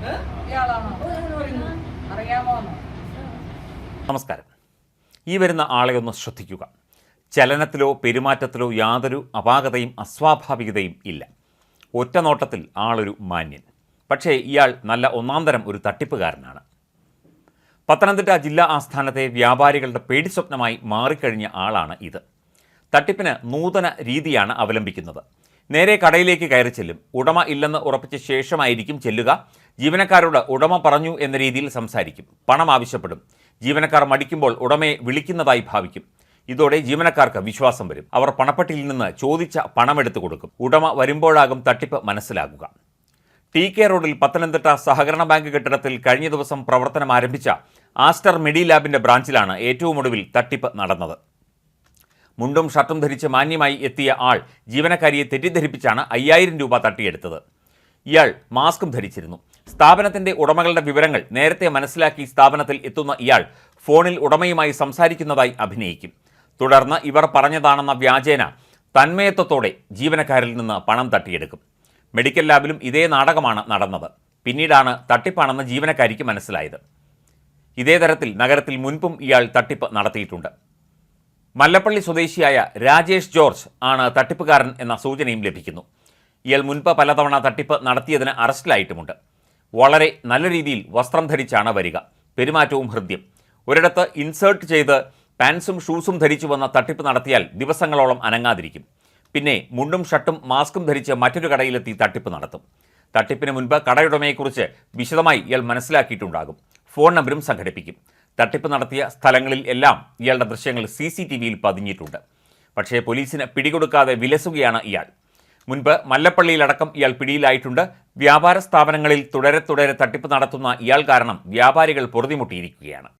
ഇയാളാണോ? നമസ്കാരം. ഈ വരുന്ന ആളെ ഒന്ന് ശ്രദ്ധിക്കുക. ചലനത്തിലോ പെരുമാറ്റത്തിലോ യാതൊരു അപാകതയും അസ്വാഭാവികതയും ഇല്ല. ഒറ്റ നോട്ടത്തിൽ ആളൊരു മാന്യൻ. പക്ഷേ ഇയാൾ നല്ല ഒന്നാംതരം ഒരു തട്ടിപ്പുകാരനാണ്. പത്തനംതിട്ട ജില്ലാ ആസ്ഥാനത്തെ വ്യാപാരികളുടെ പേടിസ്വപ്നമായി മാറിക്കഴിഞ്ഞ ആളാണ് ഇത്. തട്ടിപ്പിന് നൂതന രീതിയാണ് അവലംബിക്കുന്നത്. നേരെ കടയിലേക്ക് കയറി ചെല്ലും. ഉടമ ഇല്ലെന്ന് ഉറപ്പിച്ച ശേഷമായിരിക്കും ചെല്ലുക. ജീവനക്കാരോട് ഉടമ പറഞ്ഞു എന്ന രീതിയിൽ സംസാരിക്കും. പണം ആവശ്യപ്പെടും. ജീവനക്കാർ മടിക്കുമ്പോൾ ഉടമയെ വിളിക്കുന്നതായി ഭാവിക്കും. ഇതോടെ ജീവനക്കാർക്ക് വിശ്വാസം വരും. അവർ പണപ്പെട്ടിയിൽ നിന്ന് ചോദിച്ച പണമെടുത്തു കൊടുക്കും. ഉടമ വരുമ്പോഴാകും തട്ടിപ്പ് മനസ്സിലാകുക. ടി കെ റോഡിൽ പത്തനംതിട്ട സഹകരണ ബാങ്ക് കെട്ടിടത്തിൽ കഴിഞ്ഞ ദിവസം പ്രവർത്തനം ആരംഭിച്ച ആസ്റ്റർ മെഡി ലാബിന്റെ ബ്രാഞ്ചിലാണ് ഏറ്റവും ഒടുവിൽ തട്ടിപ്പ് നടന്നത്. മുണ്ടും ഷർട്ടും ധരിച്ച് മാന്യമായി എത്തിയ ആൾ ജീവനക്കാരിയെ തെറ്റിദ്ധരിപ്പിച്ചാണ് അയ്യായിരം രൂപ തട്ടിയെടുത്തത്. ഇയാൾ മാസ്കും ധരിച്ചിരുന്നു. സ്ഥാപനത്തിന്റെ ഉടമകളുടെ വിവരങ്ങൾ നേരത്തെ മനസ്സിലാക്കി സ്ഥാപനത്തിൽ എത്തുന്ന ഇയാൾ ഫോണിൽ ഉടമയുമായി സംസാരിക്കുന്നതായി അഭിനയിക്കും. തുടർന്ന് ഇവർ പറഞ്ഞതാണെന്ന വ്യാജേന തന്മയത്വത്തോടെ ജീവനക്കാരിൽ നിന്ന് പണം തട്ടിയെടുക്കും. മെഡിക്കൽ ലാബിലും ഇതേ നാടകമാണ് നടന്നത്. പിന്നീടാണ് തട്ടിപ്പാണെന്ന് ജീവനക്കാരിക്ക് മനസ്സിലായത്. ഇതേ തരത്തിൽ നഗരത്തിൽ മുൻപും ഇയാൾ തട്ടിപ്പ് നടത്തിയിട്ടുണ്ട്. മല്ലപ്പള്ളി സ്വദേശിയായ രാജേഷ് ജോർജ് ആണ് തട്ടിപ്പുകാരൻ എന്ന സൂചനയും ലഭിക്കുന്നു. ഇയാൾ മുൻപ് പലതവണ തട്ടിപ്പ് നടത്തിയതിന് അറസ്റ്റിലായിട്ടുമുണ്ട്. വളരെ നല്ല രീതിയിൽ വസ്ത്രം ധരിച്ചാണ് വരിക. പെരുമാറ്റവും ഹൃദ്യം. ഒരിടത്ത് ഇൻസേർട്ട് ചെയ്ത് പാൻസും ഷൂസും ധരിച്ചു വന്ന തട്ടിപ്പ് നടത്തിയാൽ ദിവസങ്ങളോളം അനങ്ങാതിരിക്കും. പിന്നെ മുണ്ടും ഷർട്ടും മാസ്കും ധരിച്ച് മറ്റൊരു കടയിലെത്തി തട്ടിപ്പ് നടത്തും. തട്ടിപ്പിന് മുൻപ് കടയുടമയെക്കുറിച്ച് വിശദമായി ഇയാൾ മനസ്സിലാക്കിയിട്ടുണ്ടാകും. ഫോൺ നമ്പരും സംഘടിപ്പിക്കും. തട്ടിപ്പ് നടത്തിയ സ്ഥലങ്ങളിൽ എല്ലാം ഇയാളുടെ ദൃശ്യങ്ങൾ സി സി ടി വിയിൽ പതിഞ്ഞിട്ടുണ്ട്. പക്ഷേ പോലീസിന് പിടികൊടുക്കാതെ വിലസുകയാണ് ഇയാൾ. മുൻപ് മല്ലപ്പള്ളിയിലടക്കം ഇയാൾ പിടിയിലായിട്ടുണ്ട്. വ്യാപാര സ്ഥാപനങ്ങളിൽ തുടരെ തുടരെ തട്ടിപ്പ് നടത്തുന്ന ഇയാൾ കാരണം വ്യാപാരികൾ പൊറുതിമുട്ടിയിരിക്കുകയാണ്.